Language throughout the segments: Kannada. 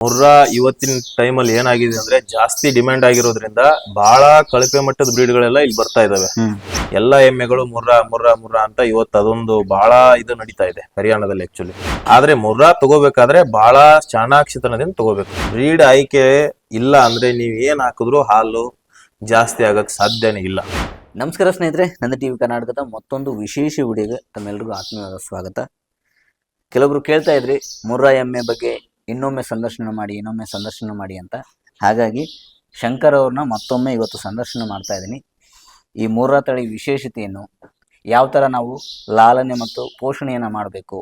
ಮುರ್ರಾ ಇವತ್ತಿನ ಟೈಮಲ್ಲಿ ಏನಾಗಿದೆ ಅಂದ್ರೆ ಜಾಸ್ತಿ ಡಿಮ್ಯಾಂಡ್ ಆಗಿರೋದ್ರಿಂದ ಬಹಳ ಕಳಪೆ ಮಟ್ಟದ ಬ್ರೀಡ್ಗಳೆಲ್ಲ ಇಲ್ಲಿ ಬರ್ತಾ ಇದಾವೆ. ಎಲ್ಲಾ ಎಮ್ಮೆಗಳು ಮುರ್ರಾ ಮುರ್ರಾ ಮುರ್ರಾ ಅಂತ ಇವತ್ತು ಅದೊಂದು ಬಹಳ ಇದು ನಡೀತಾ ಇದೆ ಹರಿಯಾಣದಲ್ಲಿ ಆಕ್ಚುಲಿ ಆದ್ರೆ ಮುರ್ರಾ ತಗೋಬೇಕಾದ್ರೆ ಬಹಳ ಚಾಣಾಕ್ಷತನದಿಂದ ತಗೋಬೇಕು. ಬ್ರೀಡ್ ಆಯ್ಕೆ ಇಲ್ಲ ಅಂದ್ರೆ ನೀವ್ ಏನ್ ಹಾಕಿದ್ರು ಹಾಲು ಜಾಸ್ತಿ ಆಗಕ್ ಸಾಧ್ಯನೇ ಇಲ್ಲ. ನಮಸ್ಕಾರ ಸ್ನೇಹಿತರೆ ನನ್ನ ಟಿವಿ ಕರ್ನಾಟಕದ ಮತ್ತೊಂದು ವಿಶೇಷ ವಿಡಿಯೋಗೆ ತಮ್ಮೆಲ್ಲರಿಗೂ ಆತ್ಮೀಯವಾದ ಸ್ವಾಗತ. ಕೆಲವರು ಕೇಳ್ತಾ ಇದ್ರಿ ಮುರ್ರಾ ಎಮ್ಮೆ ಬಗ್ಗೆ ಇನ್ನೊಮ್ಮೆ ಸಂದರ್ಶನ ಮಾಡಿ, ಇನ್ನೊಮ್ಮೆ ಸಂದರ್ಶನ ಮಾಡಿ ಅಂತ. ಹಾಗಾಗಿ ಶಂಕರ್ ಅವ್ರನ್ನ ಮತ್ತೊಮ್ಮೆ ಇವತ್ತು ಸಂದರ್ಶನ ಮಾಡ್ತಾ ಇದ್ದೀನಿ. ಈ ಮೂರ ತಳಿ ವಿಶೇಷತೆಯನ್ನು ಯಾವ ಥರ ನಾವು ಲಾಲನೆ ಮತ್ತು ಪೋಷಣೆಯನ್ನು ಮಾಡಬೇಕು,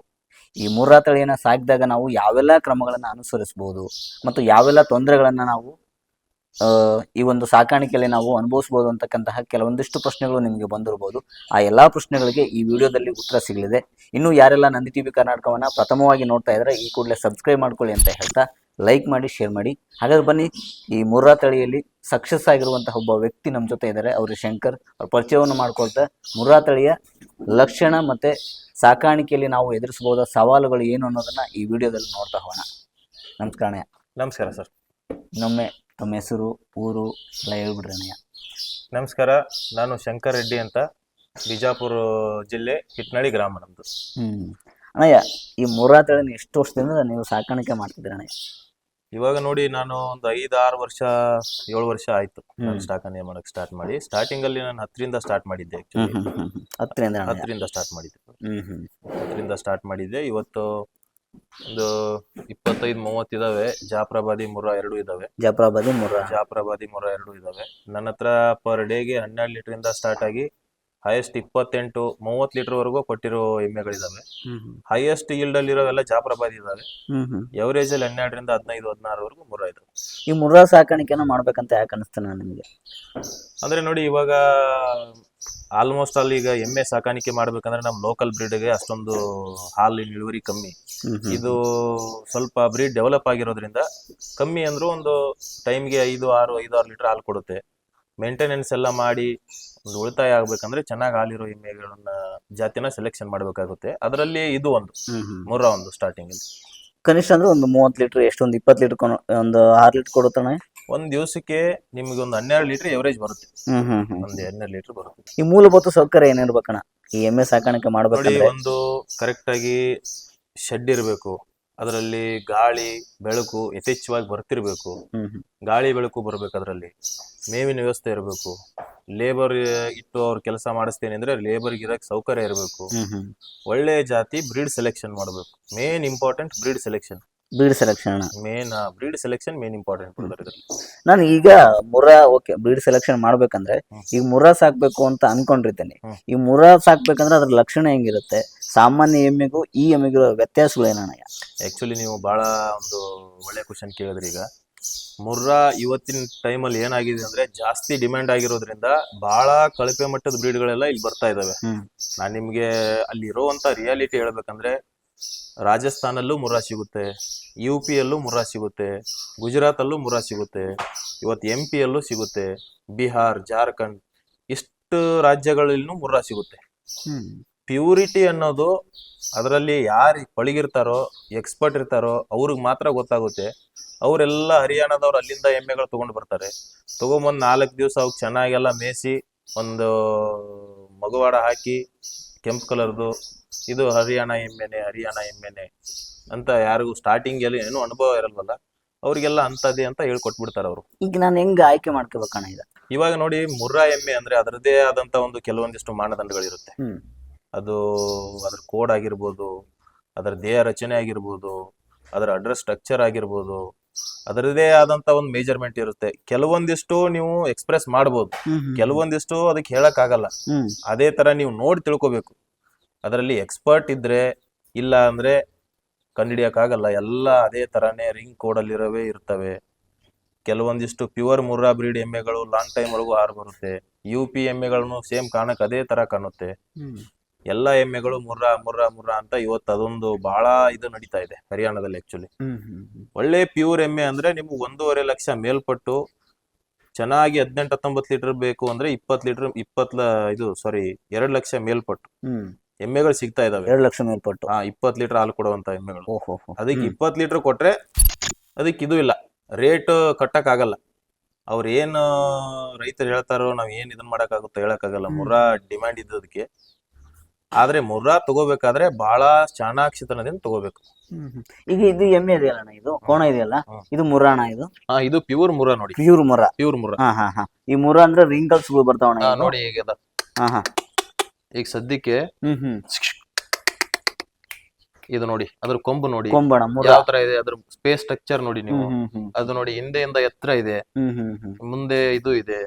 ಈ ಮೂರರ ತಳಿಯನ್ನು ಸಾಕಿದಾಗ ನಾವು ಯಾವೆಲ್ಲ ಕ್ರಮಗಳನ್ನು ಅನುಸರಿಸ್ಬೋದು ಮತ್ತು ಯಾವೆಲ್ಲ ತೊಂದರೆಗಳನ್ನು ನಾವು ಈ ಒಂದು ಸಾಕಾಣಿಕೆಯಲ್ಲಿ ನಾವು ಅನುಭವಿಸಬಹುದು ಅಂತಕ್ಕಂತಹ ಕೆಲವೊಂದಿಷ್ಟು ಪ್ರಶ್ನೆಗಳು ನಿಮಗೆ ಬಂದಿರಬಹುದು ಆ ಎಲ್ಲ ಪ್ರಶ್ನೆಗಳಿಗೆ ಈ ವಿಡಿಯೋದಲ್ಲಿ ಉತ್ತರ ಸಿಗಲಿದೆ. ಇನ್ನು ಯಾರೆಲ್ಲ ನಂದಿ ಟಿವಿ ಕರ್ನಾಟಕವನ್ನ ಪ್ರಥಮವಾಗಿ ನೋಡ್ತಾ ಇದ್ರೆ ಈ ಕೂಡಲೇ ಸಬ್ಸ್ಕ್ರೈಬ್ ಮಾಡ್ಕೊಳ್ಳಿ ಅಂತ ಹೇಳ್ತಾ ಲೈಕ್ ಮಾಡಿ ಶೇರ್ ಮಾಡಿ. ಹಾಗಾದ್ರೆ ಬನ್ನಿ ಈ ಮುರ್ರಾ ತಳಿಯಲ್ಲಿ ಸಕ್ಸಸ್ ಆಗಿರುವಂತಹ ಒಬ್ಬ ವ್ಯಕ್ತಿ ನಮ್ಮ ಜೊತೆ ಇದ್ದಾರೆ ಅವರು ಶಂಕರ್. ಅವ್ರ ಪರಿಚಯವನ್ನು ಮಾಡ್ಕೊಳ್ತಾ ಮುರ್ರಾ ತಳಿಯ ಲಕ್ಷಣ ಮತ್ತೆ ಸಾಕಾಣಿಕೆಯಲ್ಲಿ ನಾವು ಎದುರಿಸಬಹುದಾದ ಸವಾಲುಗಳು ಏನು ಅನ್ನೋದನ್ನ ಈ ವಿಡಿಯೋದಲ್ಲಿ ನೋಡ್ತಾ ಹೋಗೋಣ. ನಮಸ್ಕಾರ ನಮಸ್ಕಾರ ಸರ್. ಇನ್ನೊಮ್ಮೆ ತಮ್ಮ ಹೆಸರು ಊರು ಎಲ್ಲ ಹೇಳ್ಬಿಡ್ರಿ ಅಣ್ಣಯ್ಯ ನಮಸ್ಕಾರ ನಾನು ಶಂಕರ್ ರೆಡ್ಡಿ ಅಂತ ಬಿಜಾಪುರ ಜಿಲ್ಲೆ ಹಿಟ್ನಳ್ಳಿ ಗ್ರಾಮ ನಮ್ದು. ಹ್ಮ್. ಅಣ್ಣಯ್ಯ ಈ ಮುರ್ರಾ ತಳಿನ ಎಷ್ಟು ವರ್ಷದಿಂದ ನೀವು ಸಾಕಾಣಿಕೆ ಮಾಡ್ತಿದ್ದೀರ ಅಣ್ಣಯ್ಯ? ಇವಾಗ ನೋಡಿ ನಾನು ಒಂದು ಐದು ಆರು ವರ್ಷ ಏಳು ವರ್ಷ ಆಯ್ತು ನಾನು. ಸ್ಟಾಕನ್ನೇ ಮಾಡಕ್ ಸ್ಟಾರ್ಟ್ ಮಾಡಿ. ಸ್ಟಾರ್ಟಿಂಗ್ ಅಲ್ಲಿ ನಾನು ಹತ್ತರಿಂದ ಸ್ಟಾರ್ಟ್ ಮಾಡಿದ್ದೆ actually. ಹತ್ತರಿಂದ ಹತ್ತರಿಂದ ಸ್ಟಾರ್ಟ್ ಮಾಡಿದ್ದೆ. ಹ್ಮ್ ಹ್ಮ್. ಹತ್ತರಿಂದ ಸ್ಟಾರ್ಟ್ ಮಾಡಿದ್ದೆ. ಇವತ್ತು ಒಂದು ಇಪ್ಪತ್ತೈದು ಮೂವತ್ತು ಇದಾವೆ. ಜಾಫ್ರಾಬಾದಿ ಮುರ್ರಾ ಎರಡು ಇದಾವೆ. ಜಫ್ರಾಬಾದಿ ಮುರ್ರಾ ಜಾಫ್ರಾಬಾದಿ ಮುರ್ರಾ ಎರಡು ಇದಾವೆ. ನನ್ನ ಹತ್ರ ಪರ್ ಡೇಗೆ ಹನ್ನೆರಡು ಲೀಟರ್ ಇಂದ ಸ್ಟಾರ್ಟ್ ಆಗಿ ಹೈಯೆಸ್ಟ್ ಇಪ್ಪತ್ತೆಂಟು ಮೂವತ್ತು ಲೀಟರ್ ವರೆಗೂ ಕೊಟ್ಟಿರೋ ಎಮ್ಮೆಗಳಿದಾವೆ. ಹೈಯೆಸ್ಟ್ ಈಲ್ಡ್ ಅಲ್ಲಿರೋವೆಲ್ಲ ಜಾಫ್ರಾಬಾದಿ ಇದಾವೆ. ಎವರೇಜ್ ಅಲ್ಲಿ ಹನ್ನೆರಡರಿಂದ ಹದಿನೈದು ಹದಿನಾರವರೆಗೂ ಮುರ್ರಾ ಇದಾವೆ ಈ ಮುರ್ರಾ ಸಾಕಾಣಿಕೆನ ಮಾಡ್ಬೇಕಂತ ಯಾಕೆ ನಾನು ನಿಮಗೆ? ಅಂದ್ರೆ ನೋಡಿ ಇವಾಗ ಆಲ್ಮೋಸ್ಟ್ ಅಲ್ಲಿ ಈಗ ಎಮ್ಮೆ ಸಾಕಾಣಿಕೆ ಮಾಡ್ಬೇಕಂದ್ರೆ ನಮ್ಮ ಲೋಕಲ್ ಬ್ರೀಡ್ಗೆ ಅಷ್ಟೊಂದು ಹಾಲಿನ ಇಳುವರಿ ಕಮ್ಮಿ. ಇದು ಸ್ವಲ್ಪ ಬ್ರೀಡ್ ಡೆವಲಪ್ ಆಗಿರೋದ್ರಿಂದ ಕಮ್ಮಿ ಅಂದ್ರೂ ಒಂದು ಟೈಮ್ಗೆ ಐದು ಆರು ಐದು ಆರು ಲೀಟರ್ ಹಾಲು ಕೊಡುತ್ತೆ. ಮೇಂಟೆನೆನ್ಸ್ ಎಲ್ಲ ಮಾಡಿ ಒಂದು ಉಳಿತಾಯ ಆಗ್ಬೇಕಂದ್ರೆ ಚೆನ್ನಾಗಿ ಹಾಲಿರೋ ಎಮ್ಮೆಗಳನ್ನ ಜಾತಿನ ಸೆಲೆಕ್ಷನ್ ಮಾಡಬೇಕಾಗುತ್ತೆ. ಅದರಲ್ಲಿ ಇದು ಒಂದು. ಮೂರ ಒಂದು ಸ್ಟಾರ್ಟಿಂಗ್ ಅಲ್ಲಿ. ಕನಿಷ್ಠ ಅಂದ್ರೆ ಒಂದು ಮೂವತ್ತು ಲೀಟರ್ ಎಷ್ಟೊಂದು ಇಪ್ಪತ್ತು ಲೀಟರ್ ಒಂದು ಆರು ಲೀಟರ್ ಕೊಡುತ್ತಾನೆ? ಒಂದ್ ದಿವಸಕ್ಕೆ ನಿಮ್ಗೆ ಒಂದು ಹನ್ನೆರಡು ಲೀಟರ್ ಎವರೇಜ್ ಬರುತ್ತೆ. ಒಂದು ಹನ್ನೆರಡು ಲೀಟರ್ ಬರುತ್ತೆ. ಈ ಮೂಲಭೂತ ಸೌಕರ್ಯ ಏನಿರ್ಬೇಕಣ್ಣ ಈ ಎಮ್ಮೆ ಸಾಕಾಣಿಕೆ ಮಾಡಬೇಕು ಒಂದು ಕರೆಕ್ಟ್ ಆಗಿ ಶೆಡ್ ಇರಬೇಕು ಅದರಲ್ಲಿ ಗಾಳಿ ಬೆಳಕು ಯಥೇಚ್ಛವಾಗಿ ಬರ್ತಿರ್ಬೇಕು. ಗಾಳಿ ಬೆಳಕು ಬರ್ಬೇಕು ಅದರಲ್ಲಿ. ಮೇವಿನ ವ್ಯವಸ್ಥೆ ಇರಬೇಕು. ಲೇಬರ್ ಇಟ್ಟು ಅವ್ರ ಕೆಲಸ ಮಾಡಿಸ್ತೇನೆ ಅಂದ್ರೆ ಲೇಬರ್ ಇರಕ್ ಸೌಕರ್ಯ ಇರಬೇಕು. ಒಳ್ಳೆ ಜಾತಿ ಬ್ರೀಡ್ ಸೆಲೆಕ್ಷನ್ ಮಾಡಬೇಕು. Main important breed selection breed selection ಅಣ್ಣ main breed selection main important ಇದರಲ್ಲಿ. ನಾನು ಈಗ ಮುರ್ರಾ ಓಕೆ ಬ್ರೀಡ್ ಸೆಲೆಕ್ಷನ್ ಮಾಡ್ಬೇಕಂದ್ರೆ. ಈಗ ಮುರ್ರಾ ಸಾಕ್ಬೇಕು ಅಂತ ಅನ್ಕೊಂಡಿರ್ತೇನೆ. ಈ ಮುರ್ರಾ ಸಾಕ್ಬೇಕಂದ್ರೆ ಅದ್ರ ಲಕ್ಷಣ ಹೆಂಗಿರುತ್ತೆ? ಸಾಮಾನ್ಯ ಎಮ್ಮೆಗೂ ಈ ಎಮ್ಮೆಗೂ ವ್ಯತ್ಯಾಸಗಳು ಏನಣ್ಣ ಆಕ್ಚುಲಿ ನೀವು ಬಹಳ ಒಂದು ಒಳ್ಳೆ ಕ್ವಶನ್ ಕೇಳಿದ್ರಿ ಈಗ. ಮುರ್ರಾ ಇವತ್ತಿನ ಟೈಮಲ್ಲಿ ಏನಾಗಿದೆ ಅಂದ್ರೆ ಜಾಸ್ತಿ ಡಿಮ್ಯಾಂಡ್ ಆಗಿರೋದ್ರಿಂದ ಬಹಳ ಕಳಪೆ ಮಟ್ಟದ ಬ್ರೀಡ್ಗಳೆಲ್ಲ ಇಲ್ಲಿ ಬರ್ತಾ ಇದಾವೆ. ನಾನು ನಾನ್ ನಿಮ್ಗೆ ಅಲ್ಲಿ ಇರೋವಂತ ರಿಯಾಲಿಟಿ ಹೇಳ್ಬೇಕಂದ್ರೆ ರಾಜಸ್ಥಾನಲ್ಲೂ ಮುರ್ರಾ ಸಿಗುತ್ತೆ ಯು ಪಿ ಯಲ್ಲೂ ಮುರ್ರಾ ಸಿಗುತ್ತೆ ಗುಜರಾತ್ ಅಲ್ಲೂ ಮುರ್ರಾ ಸಿಗುತ್ತೆ ಇವತ್ತು ಎಂ ಪಿ ಯಲ್ಲೂ ಸಿಗುತ್ತೆ ಬಿಹಾರ್ ಜಾರ್ಖಂಡ್ ಇಷ್ಟು ರಾಜ್ಯಗಳಲ್ಲೂ ಮುರ್ರಾ ಸಿಗುತ್ತೆ. ಪ್ಯೂರಿಟಿ ಅನ್ನೋದು ಅದರಲ್ಲಿ ಯಾರು ಪಳಗಿರ್ತಾರೋ ಎಕ್ಸ್ಪರ್ಟ್ ಇರ್ತಾರೋ ಅವ್ರಿಗೆ ಮಾತ್ರ ಗೊತ್ತಾಗುತ್ತೆ. ಅವರೆಲ್ಲ ಹರಿಯಾಣದವ್ರು ಅಲ್ಲಿಂದ ಎಮ್ಮೆಗಳು ತಗೊಂಡು ಬರ್ತಾರೆ. ತಗೊಂಬಂದು ನಾಲ್ಕು ದಿವಸ ಅವ್ಕೆ ಚೆನ್ನಾಗೆಲ್ಲ ಮೇಯಿಸಿ ಒಂದು ಮಗುವಾಡ ಹಾಕಿ ಕೆಂಪು ಕಲರ್ದು ಇದು ಹರಿಯಾಣ ಎಮ್ಮೆನೆ ಹರಿಯಾಣ ಎಮ್ಮೆನೆ ಅಂತ ಯಾರಿಗೂ ಸ್ಟಾರ್ಟಿಂಗ್ ಅಲ್ಲಿ ಏನೂ ಅನುಭವ ಇರಲ್ವಲ್ಲ ಅವರಿಗೆಲ್ಲ ಅಂತದೇ ಅಂತ ಹೇಳ್ಕೊಟ್ಬಿಡ್ತಾರೆ ಅವರು. ಈಗ ನಾನು ಹೆಂಗ್ ಆಯ್ಕೆ ಮಾಡ್ಕೋಬೇಕಣ್ಣ ಈಗ? ಇವಾಗ ನೋಡಿ ಮುರ್ರಾ ಎಮ್ಮೆ ಅಂದ್ರೆ ಅದರದೇ ಆದಂತ ಒಂದು ಕೆಲವೊಂದಿಷ್ಟು ಮಾನದಂಡಗಳಿರುತ್ತೆ ಹ್ಮ್. ಅದು ಅದ್ರ ಕೋಡ್ ಆಗಿರ್ಬೋದು ಅದರ ದೇಹ ರಚನೆ ಆಗಿರ್ಬೋದು ಅದರ ಅಡ್ರೆಸ್ ಸ್ಟ್ರಕ್ಚರ್ ಆಗಿರ್ಬೋದು ಅದರದೇ ಆದಂತ ಒಂದು ಮೇಜರ್ಮೆಂಟ್ ಇರುತ್ತೆ. ಕೆಲವೊಂದಿಷ್ಟು ನೀವು ಎಕ್ಸ್ಪ್ರೆಸ್ ಮಾಡ್ಬೋದು. ಕೆಲವೊಂದಿಷ್ಟು ಅದಕ್ಕೆ ಹೇಳಕ್ ಆಗಲ್ಲ ಹ್ಮ್. ಅದೇ ತರ ನೀವು ನೋಡಿ ತಿಳ್ಕೊಬೇಕು. ಅದರಲ್ಲಿ ಎಕ್ಸ್ಪರ್ಟ್ ಇದ್ರೆ ಇಲ್ಲ ಅಂದ್ರೆ ಕಂಡಿಡಿಯಕ್ಕಾಗಲ್ಲ ಎಲ್ಲ ಅದೇ ತರಾನೇ ರಿಂಗ್ ಕೋಡಲ್ಲಿರೋವೇ ಇರ್ತವೆ. ಕೆಲವೊಂದಿಷ್ಟು ಪ್ಯೂರ್ ಮುರ್ರಾ ಬ್ರೀಡ್ ಎಮ್ಮೆಗಳು ಲಾಂಗ್ ಟೈಮ್ ಒಳಗೂ ಹಾರು ಬರುತ್ತೆ. ಯು ಪಿ ಎಮ್ಮೆಗಳನ್ನು ಸೇಮ್ ಕಾಣಕ್ ಅದೇ ತರ ಕಾಣುತ್ತೆ. ಎಲ್ಲ ಎಮ್ಮೆಗಳು ಮುರ್ರಾ ಮುರ್ರಾ ಮುರ್ರಾ ಅಂತ ಇವತ್ತು ಅದೊಂದು ಬಹಳ ಇದು ನಡೀತಾ ಇದೆ ಹರಿಯಾಣದಲ್ಲಿ ಆಕ್ಚುಲಿ. ಒಳ್ಳೆ ಪ್ಯೂರ್ ಎಮ್ಮೆ ಅಂದ್ರೆ ನಿಮ್ಗೆ ಒಂದೂವರೆ ಲಕ್ಷ ಮೇಲ್ಪಟ್ಟು ಚೆನ್ನಾಗಿ ಹದಿನೆಂಟು ಹತ್ತೊಂಬತ್ತು ಲೀಟರ್ ಬೇಕು ಅಂದ್ರೆ ಇಪ್ಪತ್ತು ಲೀಟರ್ ಇಪ್ಪತ್ ಇದು ಸಾರಿ ಎರಡು ಲಕ್ಷ ಮೇಲ್ಪಟ್ಟು. ಎಮ್ಮೆಗಳು ಸಿಗ್ತಾ ಇದಾವೆ. ಎರಡು ಲಕ್ಷ ಮೇಲ್ಪಟ್ಟು. ಹಾ ಇಪ್ಪತ್ ಲೀಟರ್ ಹಾಲು ಕೊಡುವಂತ ಎಮ್ಮೆಗಳು. ಓಹೋ. ಅದಕ್ಕೆ. ಇಪ್ಪತ್ ಲೀಟರ್ ಕೊಟ್ರೆ ಅದಕ್ಕೆ ಇದು ಇಲ್ಲ. ರೇಟ್ ಕಟ್ಟಕ್ ಆಗಲ್ಲ ಅವ್ರೇನು ಏನು ರೈತರು ಹೇಳ್ತಾರೋ ನಾವ್ ಏನ್ ಇದನ್ ಮಾಡಕ್ಕಾಗುತ್ತೋ ಹೇಳಕ್ಕಾಗಲ್ಲ. ಆಗಲ್ಲ ಮುರ್ರಾ ಡಿಮ್ಯಾಂಡ್ ಇದ್ದದಕ್ಕೆ ಆದ್ರೆ ಮುರ್ರಾ ತಗೋಬೇಕಾದ್ರೆ ಬಹಳ ಚಾಣಾಕ್ಷತನದಿಂದ ತಗೋಬೇಕು. ಈಗ ಇದು ಎಮ್ಮೆ ಇದೆಯಲ್ಲ ಅಣ್ಣ ಇದು? ಕೋಣ ಇದೆಯಲ್ಲ. ಇದು ಮುರಾಣ ಇದು? ಹಾ ಇದು ಪ್ಯೂರ್ ಮುರ ನೋಡಿ. ಪ್ಯೂರ್ ಮುರ. ಪ್ಯೂರ್ ಮುರ. ಹಾ ಹಾ ಹಾ. ಈ ಮುರ ಅಂದ್ರೆ ರಿಂಕಲ್ಸ್ಗಳು ಬರ್ತಾವಣ್ಣ ನೋಡಿ ಈಗ? ಅದ. ಹಾ ಹಾ. ಈಗ ಸದ್ಯಕ್ಕೆ ಹ್ಮ್ ಹ್ಮ್ ಇದು ನೋಡಿ ಅದ್ರ ಕೊಂಬು ನೋಡಿ. ಕೊಂಬಣ ಮುರ ಯಾವ ತರ ಇದೆ ಅದ್ರ ಸ್ಪೇಸ್ ಸ್ಟ್ರಕ್ಚರ್ ನೋಡಿ ನೀವು. ಹ್ಮ್ ಹ್ಮ್ ಹ್ಮ್ ಅದು ನೋಡಿ ಹಿಂದೆಯಿಂದ ಎತ್ತರ ಇದೆ. ಹ್ಮ್ ಹ್ಮ್ ಹ್ಮ್ ಮುಂದೆ ಇದು ಇದೆ.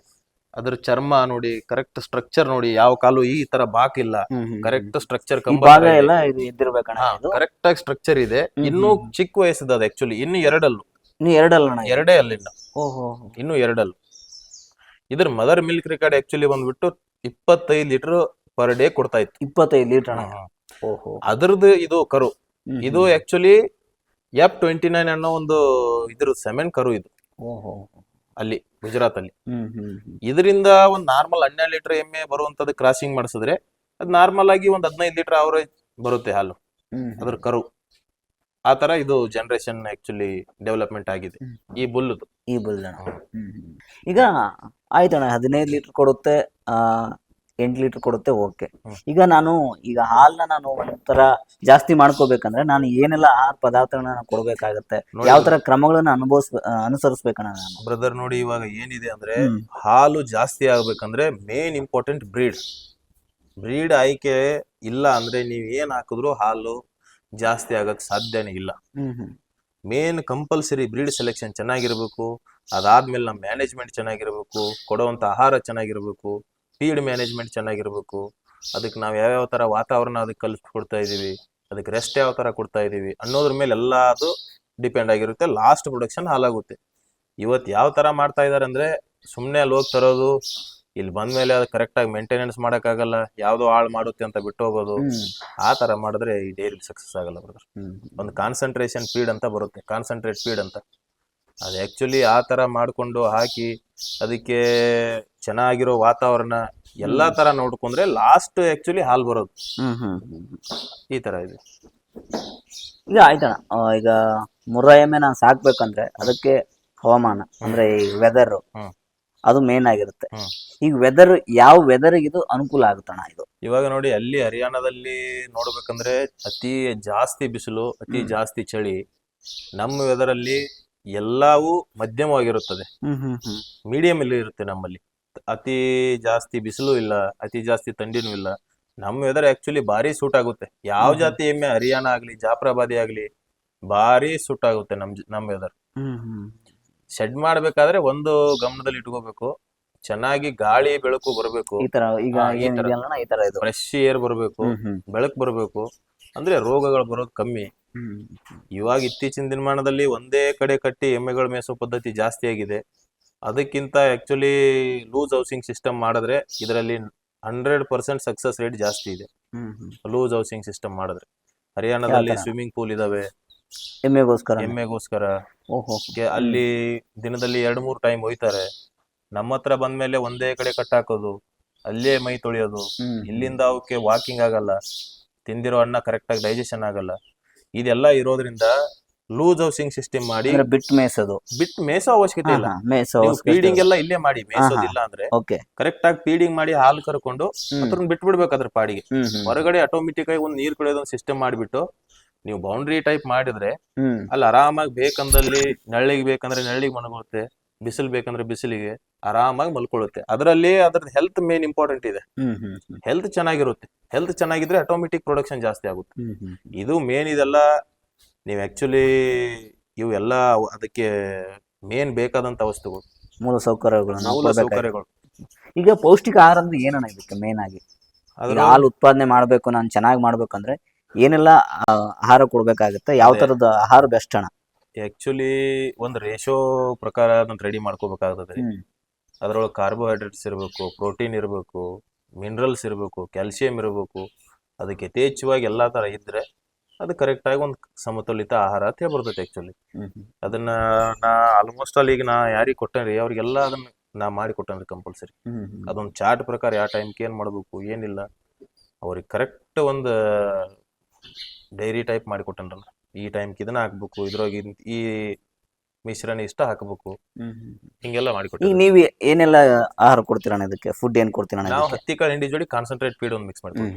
ಅದ್ರ ಚರ್ಮ ನೋಡಿ ಕರೆಕ್ಟ್ ಸ್ಟ್ರಕ್ಚರ್ ನೋಡಿ ಯಾವ ಕಾಲು ಈ ತರ ಬಾಕಿಲ್ಲ ಇಲ್ಲ. ಹ್ಮ್ ಕರೆಕ್ಟ್ ಸ್ಟ್ರಕ್ಚರ್ ಈ ಭಾಗ ಎಲ್ಲ ಇದು ಇದ್ದಿರ್ಬೇಕಣ್ಣ ಇದು? ಕರೆಕ್ಟ್ ಆಗಿ ಸ್ಟ್ರಕ್ಚರ್ ಇದೆ. ಇನ್ನು. ಚಿಕ್ಕ ವಯಸ್ಸದ ಅದು ಆಕ್ಚುಲಿ ಇನ್ನು ಎರಡಲ್ಲು. ಇನ್ನು ಇದು? ಎರಡೇ ಅಲ್ಲಿಂದ ಓಹೋ. ಇನ್ನು ಎರಡಲ್ಲು. ಇದ್ರ ಮದರ್ ಮಿಲ್ಕ್ ರೆಕಾರ್ಡ್ ಆಕ್ಚುಲಿ ಬಂದ್ಬಿಟ್ಟು ಇಪ್ಪತ್ತೈದು ಲೀಟರ್ ಪರ್ ಡೇ ಕೊಡ್ತಾ ಇತ್ತು. ಇಪ್ಪತ್ತೈದು ಲೀಟರ್ ಓಹೋ. ಅದ್ರದ್ದು ಇದು ಕರು. ಇದು ಆಕ್ಚುಲಿ ಎಫ್ ಟ್ವೆಂಟಿ ನೈನ್ ಅನ್ನೋ ಒಂದು ಇದ್ರ ಸೆಮೆನ್ ಕರು ಇದು. ಓಹೋ. ಅಲ್ಲಿ ಗುಜರಾತ್ ಅಲ್ಲಿ ಇದರಿಂದ ಒಂದು ನಾರ್ಮಲ್ ಹನ್ನೆರಡು ಲೀಟರ್ ಎಮ್ಮೆ ಬರುವಂತದ್ದು ಕ್ರಾಸಿಂಗ್ ಮಾಡಿಸಿದ್ರೆ ಅದ್ ನಾರ್ಮಲ್ ಆಗಿ ಒಂದ್ ಹದಿನೈದು ಲೀಟರ್ ಅವರೇಜ್ ಬರುತ್ತೆ ಹಾಲು. ಅದ್ರ ಕರು. ಆ ತರ ಇದು ಜನರೇಷನ್ ಆಕ್ಚುಲಿ ಡೆವಲಪ್ಮೆಂಟ್ ಆಗಿದೆ. ಈ ಬುಲ್ದು. ಈ ಬುಲ್ ಈಗ ಆಯ್ತಣ್ಣ ಹದಿನೈದು ಲೀಟರ್ ಕೊಡುತ್ತೆ. ಆ ಎಂಟು ಲೀಟರ್ ಕೊಡುತ್ತೆ ಓಕೆ ಈಗ ನಾನು ಈಗ ಹಾಲ್ನ ನಾನು ಒಂಥರ ಜಾಸ್ತಿ ಮಾಡ್ಕೋಬೇಕಂದ್ರೆ ನಾನು ಏನೆಲ್ಲ ಆಹಾರ ಪದಾರ್ಥಗಳನ್ನ ಕೊಡಬೇಕಾಗತ್ತೆ ಯಾವ ತರ ಕ್ರಮಗಳನ್ನ ಅನುಭವಿಸ್ ಅನುಸರಿಸ್ಬೇಕಣ್ಣ ನಾನು. ಬ್ರದರ್ ನೋಡಿ ಇವಾಗ ಏನಿದೆ ಅಂದ್ರೆ ಹಾಲು ಜಾಸ್ತಿ ಆಗ್ಬೇಕಂದ್ರೆ ಮೇನ್ ಇಂಪಾರ್ಟೆಂಟ್ ಬ್ರೀಡ್ ಬ್ರೀಡ್ ಆಯ್ಕೆ ಇಲ್ಲ ಅಂದ್ರೆ ನೀವ್ ಏನ್ ಹಾಕಿದ್ರು ಹಾಲು ಜಾಸ್ತಿ ಆಗಕ್ ಸಾಧ್ಯನೇ ಇಲ್ಲ. ಮೇನ್ ಕಂಪಲ್ಸರಿ ಬ್ರೀಡ್ ಸೆಲೆಕ್ಷನ್ ಚೆನ್ನಾಗಿರ್ಬೇಕು ಅದಾದ್ಮೇಲೆ ನಮ್ಮ ಮ್ಯಾನೇಜ್ಮೆಂಟ್ ಚೆನ್ನಾಗಿರ್ಬೇಕು ಕೊಡುವಂತ ಆಹಾರ ಚೆನ್ನಾಗಿರ್ಬೇಕು. ಫೀಡ್ ಮ್ಯಾನೇಜ್ಮೆಂಟ್ ಚೆನ್ನಾಗಿರ್ಬೇಕು. ಅದಕ್ಕೆ ನಾವು ಯಾವ್ಯಾವ ತರ ವಾತಾವರಣ ಅದಕ್ಕೆ ಕಲಿಸ್ಕೊಡ್ತಾ ಇದ್ದೀವಿ ಅದಕ್ಕೆ ರೆಸ್ಟ್ ಯಾವ ತರ ಕೊಡ್ತಾ ಇದೀವಿ ಅನ್ನೋದ್ರ ಮೇಲೆ ಎಲ್ಲ ಅದು ಡಿಪೆಂಡ್ ಆಗಿರುತ್ತೆ. ಲಾಸ್ಟ್ ಪ್ರೊಡಕ್ಷನ್ ಹಾಲಾಗುತ್ತೆ ಇವತ್ತು ಯಾವ ತರ ಮಾಡ್ತಾ ಇದ್ದಾರೆ ಅಂದ್ರೆ ಸುಮ್ಮನೆ ಅಲ್ಲಿ ಹೋಗಿ ತರೋದು ಇಲ್ಲಿ ಬಂದ್ಮೇಲೆ ಅದು ಕರೆಕ್ಟಾಗಿ ಮೇಂಟೆನೆನ್ಸ್ ಮಾಡೋಕ್ಕಾಗಲ್ಲ ಯಾವುದೋ ಹಾಳು ಮಾಡುತ್ತೆ ಅಂತ ಬಿಟ್ಟು ಹೋಗೋದು ಆ ತರ ಮಾಡಿದ್ರೆ ಈ ಡೈರಿ ಸಕ್ಸಸ್ ಆಗಲ್ಲ ಬ್ರದರ್ ಒಂದು ಕಾನ್ಸಂಟ್ರೇಷನ್ ಫೀಡ್ ಅಂತ ಬರುತ್ತೆ ಕಾನ್ಸಂಟ್ರೇಟ್ ಫೀಡ್ ಅಂತ. ಅದು ಆಕ್ಚುಲಿ ಆ ತರ ಮಾಡ್ಕೊಂಡು ಹಾಕಿ ಅದಕ್ಕೆ ಚೆನ್ನಾಗಿರೋ ವಾತಾವರಣ ಎಲ್ಲಾ ತರ ನೋಡ್ಕೊಂಡ್ರೆ ಲಾಸ್ಟ್ ಆಕ್ಚುಲಿ ಹಾಲ್ ಬರೋದು. ಹ್ಮ್ ಹ್ಮ್ ಹ್ಮ್ ಹ್ಮ್. ಈ ತರ ಇದೆ. ಈಗ ಆಯ್ತಣ್ಣ. ಆ, ಈಗ ಮುರ್ರ ಎಮ್ಮೆ ನಾನು ಸಾಕ್ಬೇಕಂದ್ರೆ ಅದಕ್ಕೆ ಹವಾಮಾನ ಅಂದ್ರೆ ಈ ವೆದರ್ ಹ್ಮ್. ಅದು ಮೇನ್ ಆಗಿರುತ್ತೆ. ಹ್ಮ್. ಈಗ ವೆದರ್ ಯಾವ ವೆದರ್ ಇದು ಅನುಕೂಲ ಆಗುತ್ತಣ ಇದು? ಇವಾಗ ನೋಡಿ ಅಲ್ಲಿ ಹರಿಯಾಣದಲ್ಲಿ ನೋಡ್ಬೇಕಂದ್ರೆ ಅತಿ ಜಾಸ್ತಿ ಬಿಸಿಲು ಅತಿ ಹ್ಮ್. ಜಾಸ್ತಿ ಚಳಿ. ನಮ್ಮ ವೆದರ್ ಅಲ್ಲಿ ಎಲ್ಲವೂ ಮಧ್ಯಮವಾಗಿರುತ್ತದೆ. ಹ್ಮ್ ಹ್ಮ್ ಹ್ಮ್. ಮೀಡಿಯಂ ಇಲ್ಲಿ ಇರುತ್ತೆ ನಮ್ಮಲ್ಲಿ. ಅತಿ ಜಾಸ್ತಿ ಬಿಸಿಲು ಇಲ್ಲ ಅತಿ ಜಾಸ್ತಿ ಥಂಡಿನೂ ಇಲ್ಲ. ನಮ್ಮ ವೆದರ್ ಆಕ್ಚುಲಿ ಭಾರಿ ಸೂಟ್ ಆಗುತ್ತೆ. ಯಾವ ಜಾತಿ ಎಮ್ಮೆ ಹರಿಯಾಣ ಆಗ್ಲಿ ಜಾಫ್ರಾಬಾದಿ ಆಗ್ಲಿ ಭಾರಿ ಸೂಟ್ ಆಗುತ್ತೆ ನಮ್ ನಮ್ಮ ನಮ್ ವೆದರ್ ಶೆಡ್ ಮಾಡ್ಬೇಕಾದ್ರೆ ಒಂದು ಗಮನದಲ್ಲಿ ಇಟ್ಕೋಬೇಕು. ಚೆನ್ನಾಗಿ ಗಾಳಿ ಬೆಳಕು ಬರಬೇಕು. ಫ್ರೆಶ್ ಏರ್ ಬರಬೇಕು ಬೆಳಕು ಬರಬೇಕು. ಅಂದ್ರೆ ರೋಗಗಳು ಬರೋದು ಕಮ್ಮಿ. ಇವಾಗ ಇತ್ತೀಚಿನ ದಿನಮಾನದಲ್ಲಿ ಒಂದೇ ಕಡೆ ಕಟ್ಟಿ ಎಮ್ಮೆಗಳ ಮೇಸೋ ಪದ್ಧತಿ ಜಾಸ್ತಿ ಆಗಿದೆ. ಅದಕ್ಕಿಂತ ಆಕ್ಚುಲಿ ಲೂಸ್ ಹೌಸಿಂಗ್ ಸಿಸ್ಟಮ್ ಮಾಡಿದ್ರೆ ಇದರಲ್ಲಿ ಹಂಡ್ರೆಡ್ ಪರ್ಸೆಂಟ್ ಸಕ್ಸಸ್ ರೇಟ್ ಜಾಸ್ತಿ ಇದೆ. ಲೂಸ್ ಹೌಸಿಂಗ್ ಸಿಸ್ಟಮ್ ಮಾಡಿದ್ರೆ. ಹರಿಯಾಣದಲ್ಲಿ ಸ್ವಿಮ್ಮಿಂಗ್ ಪೂಲ್ ಇದಾವೆ. ಎಮ್ಮೆಗೋಸ್ಕರ? ಎಮ್ಮೆಗೋಸ್ಕರ. ಅಲ್ಲಿ ದಿನದಲ್ಲಿ ಎರಡ್ ಮೂರ್ ಟೈಮ್ ಹೋಯ್ತಾರೆ ನಮ್ಮ ಹತ್ರ ಬಂದ್ಮೇಲೆ ಒಂದೇ ಕಡೆ ಕಟ್ಟಾಕೋದು ಅಲ್ಲೇ ಮೈ ತೊಳೆಯೋದು ಇಲ್ಲಿಂದ ಅವಕ್ಕೆ ವಾಕಿಂಗ್ ಆಗಲ್ಲ ತಿಂದಿರೋ ಅನ್ನ ಕರೆಕ್ಟ್ ಆಗಿ ಡೈಜೆಷನ್ ಆಗಲ್ಲ. ಇದೆಲ್ಲ ಇರೋದ್ರಿಂದ ಲೂಸ್ ಹೌಸಿಂಗ್ ಸಿಸ್ಟಮ್ ಮಾಡಿ ಅಂದ್ರೆ ಬಿಟ್ಟು ಮೇಸೋದು. ಬಿಟ್ಟು ಮೇಸೋ ಅವಶ್ಯಕತೆ ಇಲ್ಲ. ಮೇಸೋ ಫೀಡಿಂಗ್ ಎಲ್ಲ ಇಲ್ಲೇ ಮಾಡಿ ಮೇಸೋದಿಲ್ಲ ಅಂದ್ರೆ ಓಕೆ. ಕರೆಕ್ಟ್ ಆಗಿ ಫೀಡಿಂಗ್ ಮಾಡಿ ಹಾಲು ಕರ್ಕೊಂಡು ಅದ್ರನ್ನ ಬಿಟ್ಬಿಡ್ಬೇಕು ಅದ್ರ ಪಾಡಿಗೆ. ಹೊರಗಡೆ ಆಟೋಮೆಟಿಕ್ ಆಗಿ ಒಂದು ನೀರ್ ಕುಡಿಯೋದೊಂದು ಸಿಸ್ಟಮ್ ಮಾಡಿಬಿಟ್ಟು ನೀವು ಬೌಂಡ್ರಿ ಟೈಪ್ ಮಾಡಿದ್ರೆ ಅಲ್ಲಿ ಆರಾಮಾಗಿ ಬೇಕಂದಲ್ಲಿ ನೆಳ್ಳಿಗೆ ಬೇಕಂದ್ರೆ ನೆಳ್ಳಿಗೆ ಮನಗುತ್ತೆ ಬಿಸಿಲು ಬೇಕಂದ್ರೆ ಬಿಸಿಲಿಗೆ ಆರಾಮಾಗಿ ಮಲ್ಕೊಳ್ಳುತ್ತೆ. ಅದರಲ್ಲಿ ಅದ್ರ ಹೆಲ್ತ್ ಮೇನ್ ಇಂಪಾರ್ಟೆಂಟ್ ಇದೆ. ಹೆಲ್ತ್ ಚೆನ್ನಾಗಿರುತ್ತೆ. ಹೆಲ್ತ್ ಚೆನ್ನಾಗಿದ್ರೆ ಆಟೋಮೆಟಿಕ್ ಪ್ರೊಡಕ್ಷನ್ ಜಾಸ್ತಿ ಆಗುತ್ತೆ. ಇದು ಮೇನ್ ಇದೆಲ್ಲ ನೀವು ಆ್ಯಕ್ಚುಲಿ ಇವೆಲ್ಲ ಅದಕ್ಕೆ ಮೇನ್ ಬೇಕಾದಂತ ವಸ್ತುಗಳು. ಮೂಲ ಸೌಕರ್ಯಗಳು ಮೂಲ. ಸೌಕರ್ಯಗಳು. ಈಗ ಪೌಷ್ಟಿಕ ಆಹಾರ ಅಂದ್ರೆ ಏನಣ್ಣ ಇದಕ್ಕೆ ಮೇನ್ ಆಗಿ? ಈಗ ಅದ್ರ ಹಾಲು ಉತ್ಪಾದನೆ ಮಾಡ್ಬೇಕು ನಾನು ಚೆನ್ನಾಗಿ ಮಾಡ್ಬೇಕಂದ್ರೆ ಏನೆಲ್ಲ ಆ, ಆಹಾರ ಕೊಡ್ಬೇಕಾಗುತ್ತೆ? ಯಾವ. ತರದ ಆಹಾರ ಬೆಸ್ಟ್ ಅಣ್ಣ? ಆಕ್ಚುಲಿ ಒಂದು ರೇಷೋ ಪ್ರಕಾರ ಅದನ್ನ ರೆಡಿ ಮಾಡ್ಕೋಬೇಕಾಗ್ತದೆ. ಅದರೊಳಗೆ ಅದ್ರೊಳಗೆ ಕಾರ್ಬೋಹೈಡ್ರೇಟ್ಸ್ ಇರಬೇಕು ಪ್ರೋಟೀನ್ ಇರಬೇಕು ಮಿನರಲ್ಸ್ ಇರಬೇಕು ಕ್ಯಾಲ್ಸಿಯಂ ಇರಬೇಕು. ಅದಕ್ಕೆ ಯಥೇಚ್ಛವಾಗಿ ಎಲ್ಲಾ ತರ ಇದ್ರೆ ಅದು ಕರೆಕ್ಟ್ ಆಗಿ ಒಂದು ಸಮತೋಲಿತ ಆಹಾರ ಅಂತ ಬರ್ತೈತಿ ಹ್ಮ್. ಅದನ್ನ ನಾ ಆಲ್ಮೋಸ್ಟ್ ಅಲ್ಲಿ ಈಗ ನಾ ಯಾರಿಗೆ ಕೊಟ್ಟೇನ್ರಿ ಅವ್ರಿಗೆಲ್ಲ ಅದನ್ನ ನಾ ಮಾಡಿ ಕೊಟ್ಟೇನ್ರಿ ಕಂಪಲ್ಸರಿ. ಅದೊಂದು ಚಾರ್ಟ್ ಪ್ರಕಾರ ಯಾವ ಟೈಮ್ಗೆ ಏನ್ ಮಾಡ್ಬೇಕು ಏನಿಲ್ಲ. ಅವ್ರಿಗೆ ಕರೆಕ್ಟ್ ಒಂದು ಡೈರಿ ಟೈಪ್ ಮಾಡಿ ಕೊಟ್ಟೇನ್ರಲ್ಲ ಈ ಟೈಮ್ಗೆ ಇದನ್ನ ಹಾಕ್ಬೇಕು ಇದ್ರೊಳಗೆ ಈ ಮಿಶ್ರಣ ಇಷ್ಟ ಹಾಕಬೇಕು. ಹಿಂಗೆಲ್ಲ ಈಗ ಮಾಡಿಕೊಟ್ಟಿದ್ದೀವಿ ನೀವು ಏನೆಲ್ಲ ಆಹಾರ ಕೊಡ್ತೀರ ಇದಕ್ಕೆ? ಫುಡ್ ಏನ್ ಕೊಡ್ತೀರ ನಾವು? ಹತ್ತಿ ಕಾಳು ಹಿಂಡಿ ಜೋಡಿ ಕಾನ್ಸಂಟ್ರೇಟ್ ಫೀಡ್ ಒಂದು ಮಿಕ್ಸ್ ಮಾಡ್ತೀವಿ.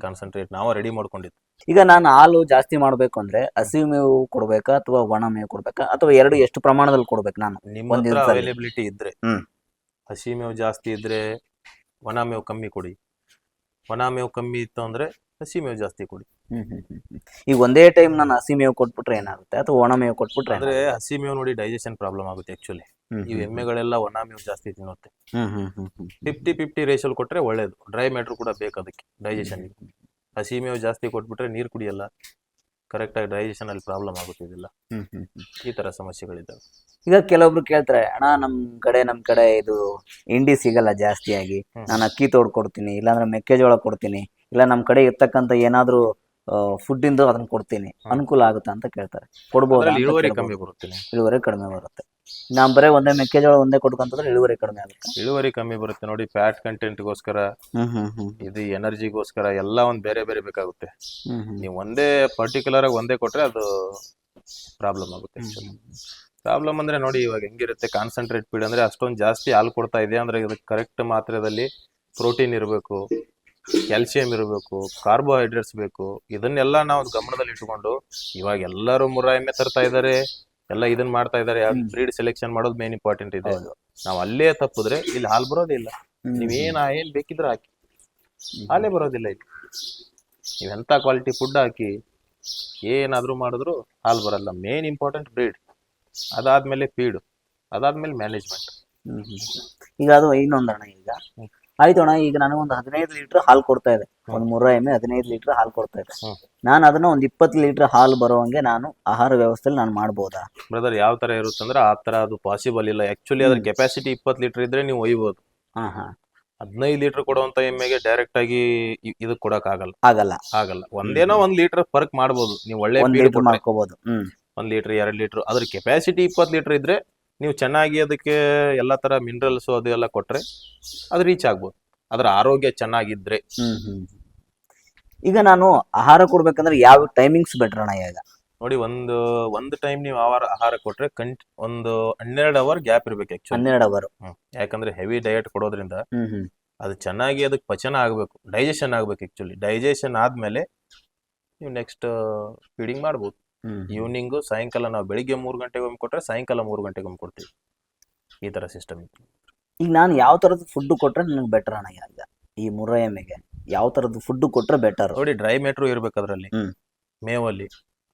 ಕಾನ್ಸಂಟ್ರೇಟ್ ನಾವು ರೆಡಿ ಮಾಡ್ಕೊಂಡಿದ್ದು ಈಗ ನಾನು ಹಾಲು ಜಾಸ್ತಿ ಮಾಡ್ಬೇಕು ಅಂದ್ರೆ ಹಸಿ ಮೇವು ಕೊಡ್ಬೇಕಾ ಅಥವಾ ಒಣ ಮೇವು ಕೊಡ್ಬೇಕಾ ಅಥವಾ ಎರಡು ಎಷ್ಟು ಪ್ರಮಾಣದಲ್ಲಿ ಕೊಡ್ಬೇಕು ನಾನು ನಿಮ್ಮ ಒಂದ್ ಹತ್ರ ದಿವ್ಸದಲ್ಲಿ. ಅವೈಲೇಬಿಲಿಟಿ ಇದ್ರೆ ಹ್ಮ್. ಹಸಿ ಮೇವು ಜಾಸ್ತಿ ಇದ್ರೆ ಒಣ ಮೇವು ಕಮ್ಮಿ ಕೊಡಿ ಒಣ ಮೇವು ಕಮ್ಮಿ ಇತ್ತು ಅಂದ್ರೆ ಹಸಿ ಮೇವು ಜಾಸ್ತಿ ಕೊಡಿ ಹ್ಮ್, ಹ್ಮ್, ಹ್ಮ್, ಹ್ಮ್. ಈಗ ಒಂದೇ ಟೈಮ್ ನಾನು ಹಸಿ ಮೇವು ಕೊಟ್ಬಿಟ್ರೆ ಏನಾಗುತ್ತೆ ಅಥವಾ ಒಣ ಮೇವು ಕೊಟ್ಬಿಟ್ರೆ ಅಂದ್ರೆ ಹಸಿ ಮೇವು ನೋಡಿ ಡೈಜೆಷನ್ ಪ್ರಾಬ್ಲಮ್ ಆಗುತ್ತೆ ಆಕ್ಚುಲಿ? ಈ ಎಮ್ಮೆಗಳೆಲ್ಲ ಒಣ ಮೇವು ಜಾಸ್ತಿ ತಿನ್ನುತ್ತೆ ಹ್ಮ್, ಹ್ಮ್, ಹ್ಮ್, ಹ್ಮ್, ಹ್ಮ್. ಫಿಫ್ಟಿ ಫಿಫ್ಟಿ ರೇಷಲ್ ಕೊಟ್ರೆ ಒಳ್ಳೇದು ಡ್ರೈ ಮ್ಯಾಟ್ರ್ ಕೂಡ ಬೇಕು ಅದಕ್ಕೆ ಡೈಜೆಷನ್ ಹಸಿ ಮೇವು ಜಾಸ್ತಿ ಕೊಟ್ಬಿಟ್ರೆ ನೀರು ಕುಡಿಯಲ್ಲ. ಕರೆಕ್ಟಾಗಿ ಡೈಜೆಷನ್ ಅಲ್ಲಿ ಪ್ರಾಬ್ಲಮ್ ಆಗುತ್ತಿದ್ದಿಲ್ಲ. ಈ ತರ ಸಮಸ್ಯೆಗಳಿದ್ದಾವೆ. ಈಗ ಕೆಲವೊಬ್ರು ಕೇಳ್ತಾರೆ ಅಣ್ಣ ನಮ್ ಕಡೆ ನಮ್ ಕಡೆ ಇದು ಇಂಡಿ ಸಿಗಲ್ಲ ಜಾಸ್ತಿಯಾಗಿ. ನಾನು ಅಕ್ಕಿ ತೋಡ್ ಕೊಡ್ತೀನಿ ಇಲ್ಲಾಂದ್ರೆ ಮೆಕ್ಕೆಜೋಳ ಕೊಡ್ತೀನಿ ಇಲ್ಲ ನಮ್ ಕಡೆ ಇರ್ತಕ್ಕಂತ ಏನಾದ್ರು ಫುಡ್ ಇಂದು ಅದನ್ನ ಕೊಡ್ತೀನಿ ಅನುಕೂಲ ಆಗುತ್ತೆ? ಅಂತ ಕೇಳ್ತಾರೆ. ಕೊಡ್ಬೋದು ಅದ್ರಲ್ಲಿ ಇಳುವರಿ ಕಮ್ಮಿ ಬರುತ್ತೆ. ಇಳುವರಿ ಕಡಿಮೆ ಬರುತ್ತೆ. ನಾನ್ ಬರೀ ಒಂದೇ ಮೆಕ್ಕೆಜೋಳ ಒಂದೇ ಕೊಟ್ಕೊಂತಂದ್ರೆ ಇಳುವರಿ ಕಡಿಮೆ ಆಗುತ್ತೆ. ಇಳುವರಿ ಕಮ್ಮಿ ಬರುತ್ತೆ ನೋಡಿ ಫ್ಯಾಟ್ ಕಂಟೆಂಟ್ಗೋಸ್ಕರ ಹ್ಮ್ ಹ್ಮ್ ಹ್ಮ್. ಇದು ಎನರ್ಜಿಗೋಸ್ಕರ ಎಲ್ಲ ಒಂದ್ ಬೇರೆ ಬೇರೆ ಬೇಕಾಗುತ್ತೆ. ಹ್ಮ್ ಹ್ಮ್. ನೀವು ಒಂದೇ ಪರ್ಟಿಕ್ಯುಲರ್ ಆಗಿ ಒಂದೇ ಕೊಟ್ರೆ ಅದು ಪ್ರಾಬ್ಲಮ್ ಆಗುತ್ತೆ ಪ್ರಾಬ್ಲಮ್ ಅಂದ್ರೆ ನೋಡಿ ಇವಾಗ ಹೆಂಗಿರುತ್ತೆ ಕಾನ್ಸಂಟ್ರೇಟ್ ಫೀಡ್ ಅಂದ್ರೆ ಅಷ್ಟೊಂದು ಜಾಸ್ತಿ ಹಾಲು ಕೊಡ್ತಾ ಇದೆ ಅಂದ್ರೆ ಇದಕ್ಕೆ ಕರೆಕ್ಟ್ ಮಾತ್ರೆದಲ್ಲಿ ಪ್ರೋಟೀನ್ ಇರಬೇಕು ಕ್ಯಾಲ್ಸಿಯಂ ಇರಬೇಕು ಕಾರ್ಬೋಹೈಡ್ರೇಟ್ಸ್ ಬೇಕು. ಇದನ್ನೆಲ್ಲ ನಾವು ಗಮನದಲ್ಲಿ ಇಟ್ಕೊಂಡು ಇವಾಗ ಎಲ್ಲರೂ ಮುರ ಎಮ್ಮೆ ತರ್ತಾ ಇದ್ದಾರೆ. ಎಲ್ಲ ಇದನ್ನ ಮಾಡ್ತಾ ಇದಾರೆ. ಬ್ರೀಡ್ ಸೆಲೆಕ್ಷನ್ ಮಾಡೋದು ಮೇನ್ ಇಂಪಾರ್ಟೆಂಟ್ ಇದೆ. ನಾವ್ ಅಲ್ಲೇ ತಪ್ಪಿದ್ರೆ ಇಲ್ಲಿ ಹಾಲು ಬರೋದಿಲ್ಲ. ನೀವ್ ಏನ್ ಏನ್ ಬೇಕಿದ್ರೆ ಹಾಕಿ. ಹಾಲೇ ಬರೋದಿಲ್ಲ ಇಲ್ಲಿ. ನೀವ್ ಎಂತ ಕ್ವಾಲಿಟಿ ಫುಡ್ ಹಾಕಿ ಏನಾದ್ರೂ ಮಾಡಿದ್ರು ಹಾಲು ಬರಲ್ಲ. ಮೇನ್ ಇಂಪಾರ್ಟೆಂಟ್ ಬ್ರೀಡ್ ಅದಾದ್ಮೇಲೆ ಫೀಡ್ ಅದಾದ್ಮೇಲೆ ಮ್ಯಾನೇಜ್ಮೆಂಟ್. ಈಗ ಅದು ಇನ್ನೊಂದಣ್ಣ ಈಗ. ಆಯ್ತು ಅಣ್ಣ ಈಗ ನನಗೆ ಒಂದು ಹದಿನೈದು ಲೀಟರ್ ಹಾಲು ಕೊಡ್ತಾ ಇದೆ. ಒಂದು ಮೂರ ಎಮ್ಮೆ ಹದಿನೈದು ಲೀಟರ್ ಹಾಲು ಕೊಡ್ತಾ ಇದೆ. ನಾನು ಅದನ್ನ ಒಂದು ಇಪ್ಪತ್ತು ಲೀಟರ್ ಹಾಲು ಹಂಗೆ ನಾನು ಆಹಾರ ವ್ಯವಸ್ಥೆಯಲ್ಲಿ ನಾನು ಮಾಡ್ಬೋದಾ? ಬ್ರದರ್ ಯಾವ ತರ ಇರುತ್ತೆ ಅಂದ್ರೆ ಆ ತರ ಅದು ಪಾಸಿಬಲ್ ಇಲ್ಲ. ಆಕ್ಚುಲಿ ಅದ್ರ ಕೆಪಾಸಿಟಿ ಇಪ್ಪತ್ತು ಲೀಟರ್ ಇದ್ರೆ ನೀವು ಒಯ್ಬೋದು. ಹಾ ಹಾ. ಹದಿನೈದು ಲೀಟರ್ ಕೊಡುವಂತ ಎಮ್ಮೆಗೆ ಡೈರೆಕ್ಟ್ ಆಗಿ ಇದು ಇದಕ್ ಕೊಡಕ್ ಆಗಲ್ಲ. ಆಗಲ್ಲ. ಆಗಲ್ಲ ಒಂದೇನೋ ಒಂದ್ ಲೀಟರ್ ಫರ್ಕ್ ಮಾಡಬಹುದು ನೀವು ಒಳ್ಳೆ ಒಂದ್ ಲೀಟರ್ ಮಾಡ್ಕೋಬಹುದು ಒಂದ್ ಲೀಟರ್ ಎರಡ್ ಲೀಟರ್. ಅದ್ರ ಕೆಪಾಸಿಟಿ ಇಪ್ಪತ್ತು ಲೀಟರ್ ಇದ್ರೆ ನೀವು ಚೆನ್ನಾಗಿ ಅದಕ್ಕೆ ಎಲ್ಲಾ ತರ ಮಿನರಲ್ಸ್ ಅದು ಎಲ್ಲ ಕೊಟ್ರೆ ಅದು ರೀಚ್ ಆಗ್ಬೋದು. ಅದ್ರ ಆರೋಗ್ಯ ಚೆನ್ನಾಗಿದ್ರೆ. ಈಗ ನಾನು ಆಹಾರ ಕೊಡ್ಬೇಕಂದ್ರೆ ಯಾವ ಟೈಮಿಂಗ್ಸ್ ಬೆಟರ್ ಅಣ್ಣ ಈಗ? ನೋಡಿ ಒಂದು ಒಂದು ಟೈಮ್ ನೀವು ಆಹಾರ ಆಹಾರ ಕೊಟ್ರೆ ಕಂಟ್ ಒಂದು ಹನ್ನೆರಡು ಅವರ್ ಗ್ಯಾಪ್ ಇರ್ಬೇಕು ಆಕ್ಚುಲಿ ಹನ್ನೆರಡು ಅವರ್ ಯಾಕಂದ್ರೆ ಹೆವಿ ಡಯಟ್ ಕೊಡೋದ್ರಿಂದ ಅದು ಚೆನ್ನಾಗಿ ಅದಕ್ಕೆ ಪಚನ ಆಗಬೇಕು ಡೈಜೆಷನ್ ಆಗ್ಬೇಕು ಆಕ್ಚುಲಿ ಡೈಜೆಷನ್ ಆದ್ಮೇಲೆ ನೀವು ನೆಕ್ಸ್ಟ್ ಫೀಡಿಂಗ್ ಮಾಡ್ಬೋದು. ಈವ್ನಿಂಗು ಸಾಯಂಕಾಲ ನಾವು ಬೆಳಿಗ್ಗೆ ಮೂರು ಗಂಟೆಗೆ ಒಮ್ಮೆ ಕೊಟ್ರೆ ಸಾಯಂಕಾಲ ಮೂರು ಗಂಟೆಗೆ ಒಮ್ಮೆ ಕೊಡ್ತೀವಿ. ಈ ತರ ಸಿಸ್ಟಮ್ ಇತ್ತು. ಈಗ ನಾನು ಯಾವ ತರದ ಫುಡ್ ಕೊಟ್ರೆ ನನಗೆ ಬೆಟರ್ ಅಣ್ಣ ಈಗ ಈ ಮುರ್ರ ಎಮ್ಮೆಗೆ ಯಾವ ತರದ ಫುಡ್ ಕೊಟ್ರೆ ಬೆಟರ್ ನೋಡಿ ಡ್ರೈ ಮ್ಯಾಟ್ರು ಇರ್ಬೇಕು ಅದರಲ್ಲಿ. ಮೇವಲ್ಲಿ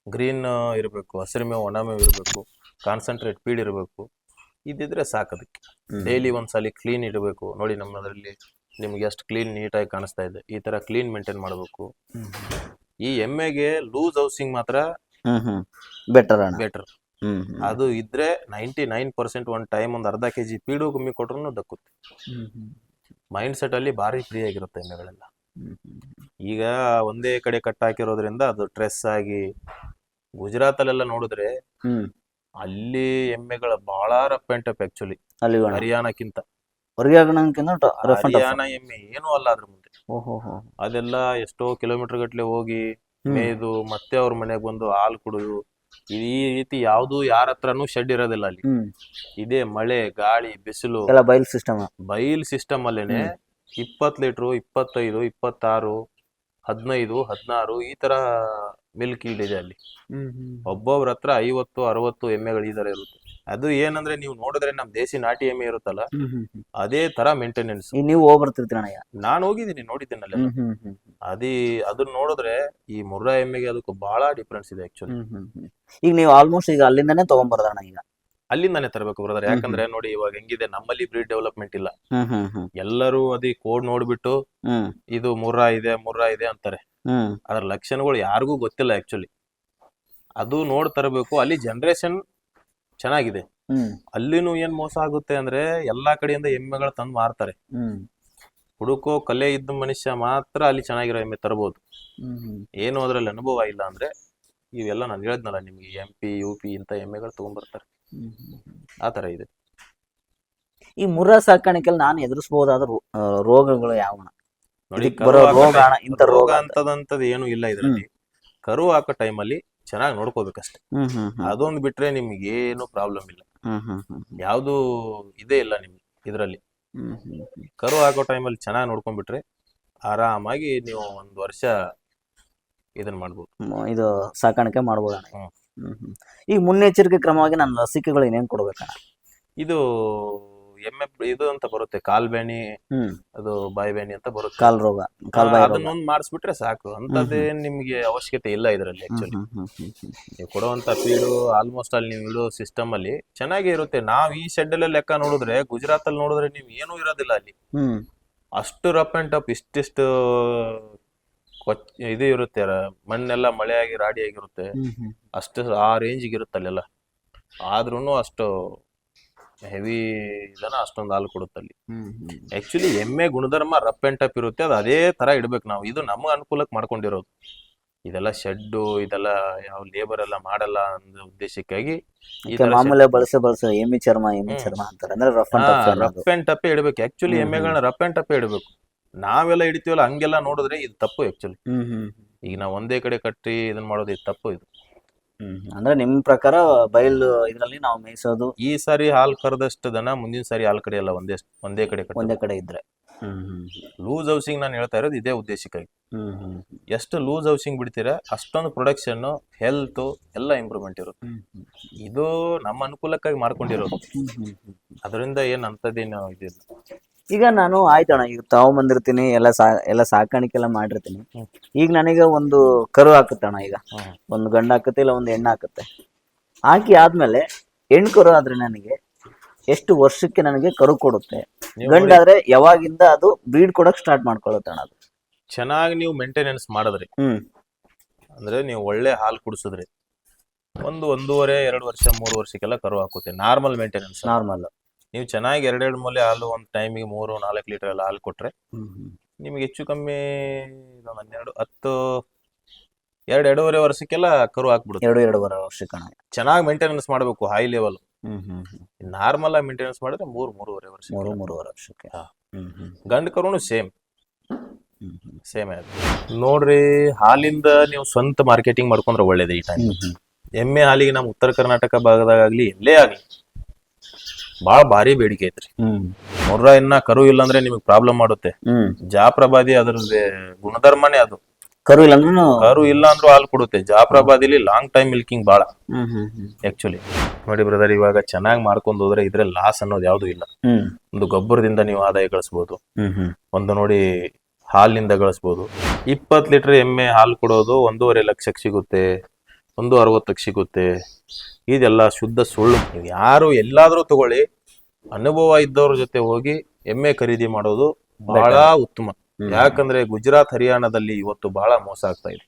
ಗ್ರೀನ್ ಇರಬೇಕು ಹಸಿರು ಮೇವು ಒಣ ಮೇವು ಇರಬೇಕು ಕಾನ್ಸಂಟ್ರೇಟ್ ಫೀಡ್ ಇರಬೇಕು. ಇದ್ದಿದ್ರೆ ಸಾಕು ಅದಕ್ಕೆ ಡೈಲಿ ಒಂದ್ಸಲಿ ಕ್ಲೀನ್ ಇಡಬೇಕು. ನೋಡಿ ನಮ್ಮದ್ರಲ್ಲಿ ನಿಮ್ಗೆ ಎಷ್ಟು ಕ್ಲೀನ್ ನೀಟಾಗಿ ಕಾಣಿಸ್ತಾ ಇದೆ. ಈ ತರ ಕ್ಲೀನ್ ಮೇಂಟೈನ್ ಮಾಡಬೇಕು. ಈ ಎಮ್ಮೆಗೆ ಲೂಸ್ ಹೌಸಿಂಗ್ ಮಾತ್ರ ಹ್ಮ್ ಹ್ಮ್. ಬೆಟರ್ ಅಣ್ಣ. ಬೆಟರ್ ಹ್ಮ್ ಹ್ಮ್. ಅದು ಇದ್ರೆ ನೈಂಟಿ ನೈನ್ ಪರ್ಸೆಂಟ್ ಒಂದ್ ಟೈಮ್ ಒಂದ್ ಅರ್ಧ ಕೆಜಿ ಪೀಡು ಗುಮ್ಮಿ ಕೊಟ್ರು ದಕ್ಕುತ್ತೆ. ಹ್ಮ್ ಹ್ಮ್. ಮೈಂಡ್ ಸೆಟ್ ಅಲ್ಲಿ ಬಾರಿ ಫ್ರೀ ಆಗಿರುತ್ತೆ ಎಮ್ಮೆಗಳೆಲ್ಲ ಹ್ಮ್ ಹ್ಮ್. ಈಗ ಒಂದೇ ಕಡೆ ಕಟ್ ಹಾಕಿರೋದ್ರಿಂದ ಅದು ಟ್ರೆಸ್ ಆಗಿ ಗುಜರಾತ್ ಅಲ್ಲೆಲ್ಲ ನೋಡಿದ್ರೆ ಹ್ಮ್. ಅಲ್ಲಿ ಎಮ್ಮೆಗಳ ಬಹಳ ರಫ್ ಅಂಡ್ ಟಫ್ ಆಕ್ಚುಲಿ ಅಲ್ಲಿ ಅಣ್ಣ. ಹರಿಯಾಣಕ್ಕಿಂತ. ಹೊರಗೆ ಹಾಕೋಣಕ್ಕಿಂತ ರಫ್ ಹರಿಯಾಣ ಎಮ್ಮೆ ಏನೂ ಅಲ್ಲ ಅದ್ರ ಮುಂದೆ. ಓಹೋ ಅದೆಲ್ಲ ಎಷ್ಟೋ ಕಿಲೋಮೀಟರ್ ಗಟ್ಲೆ ಹೋಗಿ. ಮೇಯ್ದು ಮತ್ತೆ ಅವ್ರ ಮನೆಗೆ ಬಂದು ಹಾಲು ಕುಡಿದು ಈ ರೀತಿ ಯಾವ್ದು ಯಾರ ಹತ್ರನೂ ಶೆಡ್ ಇರೋದಿಲ್ಲ ಅಲ್ಲಿ. ಇದೇ ಮಳೆ ಗಾಳಿ ಬಿಸಿಲು. ಎಲ್ಲ ಬೈಲ್ ಸಿಸ್ಟಮ್ ಬೈಲ್ ಸಿಸ್ಟಮ್ ಅಲ್ಲೇನೆ ಇಪ್ಪತ್ ಲೀಟ್ರು ಇಪ್ಪತ್ತೈದು ಇಪ್ಪತ್ತಾರು ಹದಿನೈದು ಹದಿನಾರು ಈ ತರ ಮಿಲ್ಕ್ ಇದೆ ಅಲ್ಲಿ. ಒಬ್ಬೊಬ್ರ ಹತ್ರ ಐವತ್ತು ಅರವತ್ತು ಎಮ್ಮೆಗಳು ಈ ತರ ಇರುತ್ತೆ. ಅದು ಏನಂದ್ರೆ ನೀವು ನೋಡಿದ್ರೆ ನಮ್ ದೇಸಿ ನಾಟಿ ಎಮ್ಮೆ ಇರುತ್ತಲ್ಲ ಅದೇ ತರ ಮೇಂಟೆನೆನ್ಸ್ ನೀವು ಹೋಗ್ಬರ್ತಿರ್ತೀರ ನಾನು ಹೋಗಿದ್ದೀನಿ ನೋಡಿದ್ದೀನಲ್ಲ. ಹ್ಮ್ ಹ್ಮ್ ಹ್ಮ್ ಅದೇ ಅದನ್ನ ನೋಡಿದ್ರೆ ಈ ಮುರ್ರಾ ಎಮ್ಮೆಗೆ ಅದಕ್ಕೂ ಬಹಳ ಡಿಫ್ರೆನ್ಸ್ ಇದೆ ಆಕ್ಚುಲಿ ಹ್ಮ್ ಹ್ಮ್ ಹ್ಮ್. ಈಗ ನೀವು ಆಲ್ಮೋಸ್ಟ್ ಈಗ ಅಲ್ಲಿಂದಾನೇ ತಗೊಂಬರ್ದಣ್ಣ ಈಗ? ಅಲ್ಲಿಂದಾನೆ ತರಬೇಕು ಬ್ರದರ್ ಯಾಕಂದ್ರೆ ನೋಡಿ ಇವಾಗ ಹೆಂಗಿದೆ ನಮ್ಮಲ್ಲಿ ಬ್ರೀಡ್ ಡೆವಲಪ್ಮೆಂಟ್ ಇಲ್ಲ. ಹ್ಮ್ ಹ್ಮ್ ಹ್ಮ್. ಎಲ್ಲರೂ ಅದೇ ಕೋಡ್ ನೋಡ್ಬಿಟ್ಟು ಇದು ಮುರ್ರಾ ಇದೆ ಮುರ್ರಾ ಇದೆ ಅಂತಾರೆ. ಅದ್ರ ಲಕ್ಷಣಗಳು ಯಾರಿಗೂ ಗೊತ್ತಿಲ್ಲ ಆಕ್ಚುಲಿ ಅದು ನೋಡ್ ತರಬೇಕು ಅಲ್ಲಿ ಜನರೇಷನ್ ಚೆನ್ನಾಗಿದೆ. ಅಲ್ಲಿನೂ ಏನ್ ಮೋಸ ಆಗುತ್ತೆ ಅಂದ್ರೆ ಎಲ್ಲಾ ಕಡೆಯಿಂದ ಎಮ್ಮೆಗಳು ತಂದು ಮಾರ್ತಾರೆ. ಹುಡುಕೋ ಕಲೆ ಇದ್ದ ಮನುಷ್ಯ ಮಾತ್ರ ಅಲ್ಲಿ ಚೆನ್ನಾಗಿರೋ ಎಮ್ಮೆ ತರಬಹುದು ಏನು ಅದ್ರಲ್ಲಿ ಅನುಭವ ಇಲ್ಲ ಅಂದ್ರೆ ಇವೆಲ್ಲ ನಾನು ಹೇಳಿದ್ನಲ್ಲ ನಿಮ್ಗೆ ಎಂ ಪಿ ಯು ಪಿ ಇಂತ ಎಮ್ಮೆಗಳು ತಗೊಂಡ್ಬರ್ತಾರೆ ಹ್ಮ್ ಹ್ಮ್ ಹ್ಮ್. ಆ ತರ ಇದೆ. ಈ ಮುರ್ರಾ ಸಾಕಾಣಿಕೆಯಲ್ಲಿ ನಾನು ಎದುರಿಸಬಹುದಾದ ರೋಗಗಳು ಯಾವಣ ನೋಡಿ ಇದಕ್ಕೆ ಬರೋ ಹಾಕೋ ರೋಗ ಅಣ್ಣ, ಇಂಥ ರೋಗ ರೋಗ ಅಂತ. ಅಂತದಂತದ್ ಏನು ಇಲ್ಲ ಇದರಲ್ಲಿ. ಕರು ಹಾಕೋ ಟೈಮಲ್ಲಿ ಚೆನ್ನಾಗಿ ನೋಡ್ಕೋಬೇಕಷ್ಟೇ. ಹ್ಮ್ ಹ್ಮ್ ಹ್ಮ್. ಅದೊಂದು ಬಿಟ್ರೆ ನಿಮ್ಗೆ ಏನು ಪ್ರಾಬ್ಲಮ್ ಇಲ್ಲ. ಹ್ಮ್ ಹ್ಮ್ ಹ್ಮ್ ಯಾವುದು ಇದೇ ಇಲ್ಲ ನಿಮ್ಗೆ ಇದರಲ್ಲಿ. ಹ್ಮ್ ಹ್ಮ್ ಹ್ಮ್. ಕರು ಹಾಕೋ ಟೈಮಲ್ಲಿ ಚೆನ್ನಾಗಿ ನೋಡ್ಕೊಂಡ್ಬಿಟ್ರೆ ಆರಾಮಾಗಿ ನೀವು ಒಂದು ವರ್ಷ ಇದನ್ನ ಮಾಡ್ಬೋದು. ಮ- ಇದು ಸಾಕಾಣಿಕೆ ಮಾಡ್ಬೋದು ಹ್ಮ್. ಹ್ಮ್ ಹ್ಮ್. ಈಗ ಮುನ್ನೆಚ್ಚರಿಕೆ ಕ್ರಮವಾಗಿ ನಾನು ಲಸಿಕೆಗಳು ಏನೇನ್ ಕೊಡ್ಬೇಕಣ್ಣ? ಇದು ಎಮ್ಮೆ ಇದು ಅಂತ ಬರುತ್ತೆ ಕಾಲ್ ಬೇಣಿ ಹ್ಮ್. ಅದು ಬಾಯಿ ಬೇಣಿ ಅಂತ ಬರುತ್ತೆ. ಕಾಲ್ ರೋಗ ಕಾಲ್ ಬಾಯಿ ರೋಗ. ಅದನ್ನೊಂದು ಮಾಡಿಸ್ಬಿಟ್ರೆ ಸಾಕು ಅಂತದೇ ನಿಮ್ಗೆ ಅವಶ್ಯಕತೆ ಇಲ್ಲ ಇದರಲ್ಲಿ ಆಕ್ಚುಲಿ ಹ್ಮ್ ಹ್ಮ್ ಹ್ಮ್ ಹ್ಮ್ ನೀವು ಕೊಡುವಂತ ಫೀಡು ಆಲ್ಮೋಸ್ಟ್ ಅಲ್ಲಿ ನೀವು ಇಡೋ ಸಿಸ್ಟಮ್ ಅಲ್ಲಿ ಚೆನ್ನಾಗಿ ಇರುತ್ತೆ. ನಾವ್ ಈ ಶೆಡ್ ಅಲ್ಲಿ ಲೆಕ್ಕ ನೋಡಿದ್ರೆ ಗುಜರಾತ್ ಅಲ್ಲಿ ನೋಡಿದ್ರೆ ನೀವು ಏನೂ ಇರೋದಿಲ್ಲ ಅಲ್ಲಿ. ಹ್ಮ್. ಅಷ್ಟು ರಫ್ ಅಂಡ್ ಟಫ್ ಇಷ್ಟಿಷ್ಟು ಕೊಚ್ ಇದು ಇರುತ್ತೆ ರ- ಮಣ್ಣೆಲ್ಲ ಮಳೆಯಾಗಿ ರಾಡಿ ಆಗಿರುತ್ತೆ ಹ್ಮ್ ಹ್ಮ್. ಅಷ್ಟು ಆ ರೇಂಜ್ ಇರುತ್ತೆ ಅಲ್ಲೆಲ್ಲ ಆದ್ರೂ ಅಷ್ಟು ಹೆವಿ ಇದನ್ನ ಅಷ್ಟೊಂದು ಹಾಲು ಕೊಡುತ್ತೆ ಅಲ್ಲಿ ಆಕ್ಚುಲಿ ಎಮ್ಮೆ ಗುಣಧರ್ಮ ರಫ್ ಅಂಡ್ ಟಪ್ ಇರುತ್ತೆ ಅದು ಅದೇ ತರ ಇಡ್ಬೇಕು ನಾವು. ಇದು ನಮ್ಮ ಅನುಕೂಲಕ್ಕೆ ಮಾಡ್ಕೊಂಡಿರೋದು. ಇದೆಲ್ಲ ಶೆಡ್ಡು ಇದೆಲ್ಲ ಯಾವ ಲೇಬರ್ ಎಲ್ಲ ಮಾಡಲ್ಲ ಅನ್ನೋ ಉದ್ದೇಶಕ್ಕಾಗಿ ಮಾಮೂಲಿ ಬಳಸ ಬಳಸ ಎಮ್ಮಿ ಚರ್ಮ ಎಮ್ಮಿ ಚರ್ಮ ಅಂತಾರೆ. ಅಂದ್ರೆ ರಫ್ ರಫ್ ಅಂಡ್ ಟಫ್ ಇಡಬೇಕು. ಆಕ್ಚುಲಿ ಎಮ್ಮೆಗಳನ್ನ ರಫ್ ಅಂಡ್ ಟಪ್ಪೆ ಇಡಬೇಕು. ನಾವೆಲ್ಲ ಇಡ್ತೀವಲ್ಲ ಹಂಗೆಲ್ಲ ನೋಡಿದ್ರೆ ಇದು ತಪ್ಪು ಆಕ್ಚುಲಿ ಈಗ ನಾವು ಒಂದೇ ಕಡೆ ಕಟ್ಟಿ ಇದನ್ನ ಮಾಡೋದು ಇದು ತಪ್ಪು ಇದು. ಅಂದ್ರೆ ನಿಮ್ ಪ್ರಕಾರ ಬಯಲು ಇದ್ರಲ್ಲಿ ನಾವು ಮೇಯಿಸೋದು? ಈ ಸಾರಿ ಹಾಲು ಕರೆದಷ್ಟು ದನ ಮುಂದಿನ ಸಾರಿ ಹಾಲು ಕಡೆಯಲ್ಲ ಒಂದೇ ಒಂದೇ ಕಡೆ ಒಂದೇ ಕಡೆ ಇದ್ರೆ. ಲೂಸ್ ಹೌಸಿಂಗ್ ನಾನು ಹೇಳ್ತಾ ಇರೋದು ಇದೇ ಉದ್ದೇಶಕ್ಕಾಗಿ. ಎಷ್ಟು ಲೂಸ್ ಹೌಸಿಂಗ್ ಬಿಡ್ತೀರಾ ಅಷ್ಟೊಂದು ಪ್ರೊಡಕ್ಷನ್ ಹೆಲ್ತ್ ಎಲ್ಲ ಇಂಪ್ರೂವ್ಮೆಂಟ್ ಇರುತ್ತೆ. ಇದು ನಮ್ಮ ಅನುಕೂಲಕ್ಕಾಗಿ ಮಾಡ್ಕೊಂಡಿರೋದು. ಅದರಿಂದ ಏನ್ ಅಂತದೇನು ಇದಿಲ್ಲ. ಈಗ ನಾನು ಆಯ್ತಣ್ಣ ಈಗ ತಾವು ಬಂದಿರ್ತೀನಿ ಎಲ್ಲ ಸಾ ಎಲ್ಲ ಸಾಕಾಣಿಕೆ ಎಲ್ಲ ಮಾಡಿರ್ತೀನಿ. ಈಗ ನನಗೆ ಒಂದು ಕರು ಹಾಕುತ್ತಣ್ಣ ಈಗ. ಒಂದು ಗಂಡ ಹಾಕುತ್ತೆ ಇಲ್ಲ ಒಂದು ಹೆಣ್ಣು ಹಾಕುತ್ತೆ. ಹಾಕಿ ಆದ್ಮೇಲೆ ಹೆಣ್ಣು ಕರು ಆದ್ರೆ ನನಗೆ ಎಷ್ಟು ವರ್ಷಕ್ಕೆ ನನಗೆ ಕರು ಕೊಡುತ್ತೆ. ಗಂಡಾದ್ರೆ ಯಾವಾಗಿಂದ ಅದು ಬ್ರೀಡ್ ಕೊಡಕ್ ಸ್ಟಾರ್ಟ್ ಮಾಡ್ಕೊಳತ್ತಣ ಅದು. ಚೆನ್ನಾಗಿ ನೀವು ಮೇಂಟೆನೆನ್ಸ್ ಮಾಡಿದ್ರಿ. ಹ್ಮ್. ಅಂದ್ರೆ ನೀವು ಒಳ್ಳೆ ಹಾಲು ಕುಡಿಸಿದ್ರಿ. ಒಂದು ಒಂದೂವರೆ ಎರಡು ವರ್ಷ ಮೂರು ವರ್ಷಕ್ಕೆಲ್ಲ ಕರು ಹಾಕುತ್ತೆ. Normal maintenance. ನಾರ್ಮಲ್. ನೀವು ಚೆನ್ನಾಗಿ ಎರಡೆರಡು ಮೂಲೆ ಹಾಲು ಒಂದು ಟೈಮಿಗೆ ಮೂರು ನಾಲ್ಕು ಲೀಟರ್ ಎಲ್ಲ ಹಾಲು ಕೊಟ್ರೆ ಹ್ಮ್ ಹೆಚ್ಚು ಕಮ್ಮಿ ಇದೊಂದು ಹನ್ನೆರಡು ಹತ್ತು ಎರಡು ಎರಡೂವರೆ ವರ್ಷಕ್ಕೆಲ್ಲ ಕರು ಹಾಕ್ಬಿಡುತ್ತೆ ಎರಡು ಎರಡೂವರೆ ವರ್ಷಕ್ಕೆ ಚೆನ್ನಾಗಿ ಮೇಂಟೆನೆನ್ಸ್ ಮಾಡಬೇಕು ಹೈ ಲೆವೆಲ್ ನಾರ್ಮಲ್ ಆಗಿ ಮೇಂಟೆನೆನ್ಸ್ ಮಾಡಿದ್ರೆ ಮೂರು ಮೂರುವರೆ ವರ್ಷ ಮೂರು ಮೂರುವರೆ ವರ್ಷಕ್ಕೆ. ಗಂಡು ಕರುನು ಸೇಮ್ ಸೇಮ್ ನೋಡ್ರಿ ಹಾಲಿಂದ ನೀವು ಸ್ವಂತ ಮಾರ್ಕೆಟಿಂಗ್ ಮಾಡ್ಕೊಂಡ್ರೆ ಒಳ್ಳೇದು ಈ ಟೈಮ್ ಎಮ್ಮೆ ಹಾಲಿಗೆ ನಮ್ಮ ಉತ್ತರ ಕರ್ನಾಟಕ ಭಾಗದಾಗಲಿ ಎಲ್ಲೇ ಆಗಲಿ ಭಾಳ ಭಾರಿ ಬೇಡಿಕೆ ಐತ್ರಿ. ಮುರ್ರಾ ಇನ್ನ ಕರು ಇಲ್ಲ ಅಂದ್ರೆ ನಿಮಗೆ ಪ್ರಾಬ್ಲಮ್ ಮಾಡುತ್ತೆ. ಜಾಪ್ರಬಾದಿ ಅದ್ರದ್ದು ಗುಣಧರ್ಮನೇ ಅದು. ಕರು ಇಲ್ಲ ಅಂದ್ರೂ ಕರು ಇಲ್ಲ ಅಂದ್ರೂ ಹಾಲು ಕೊಡುತ್ತೆ. ಜಾಪ್ರಬಾದಿಲಿ ಲಾಂಗ್ ಟೈಮ್ ಮಿಲ್ಕಿಂಗ್ ಬಹಳ ಆಕ್ಚುಲಿ ನೋಡಿ ಬ್ರದರ್ ಇವಾಗ ಚೆನ್ನಾಗಿ ಮಾಡ್ಕೊಂಡು ಹೋದ್ರೆ ಇದ್ರೆ ಲಾಸ್ ಅನ್ನೋದು ಯಾವ್ದು ಇಲ್ಲ. ಒಂದು ಗೊಬ್ಬರದಿಂದ ನೀವು ಆದಾಯ ಗಳಿಸಬಹುದು ಒಂದು ನೋಡಿ ಹಾಲಿನಿಂದ ಗಳಿಸಬಹುದು ಇಪ್ಪತ್ತು ಲೀಟರ್ ಎಮ್ಮೆ ಹಾಲು ಕೊಡೋದು ಒಂದೂವರೆ ಲಕ್ಷಕ್ಕೆ ಸಿಗುತ್ತೆ. ಒಂದು ಅರವತ್ತಕ್ಕೆ ಸಿಗುತ್ತೆ. ಇದೆಲ್ಲ ಶುದ್ಧ ಸುಳ್ಳು. ನೀವು ಯಾರು ಎಲ್ಲಾದರೂ ತಗೊಳ್ಳಿ. ಅನುಭವ ಇದ್ದವ್ರ ಜೊತೆ ಹೋಗಿ ಎಮ್ಮೆ ಖರೀದಿ ಮಾಡೋದು ಬಹಳ ಉತ್ತಮ. ಯಾಕಂದ್ರೆ ಗುಜರಾತ್ ಹರಿಯಾಣದಲ್ಲಿ ಇವತ್ತು ಬಹಳ ಮೋಸ ಆಗ್ತಾ ಇದೆ.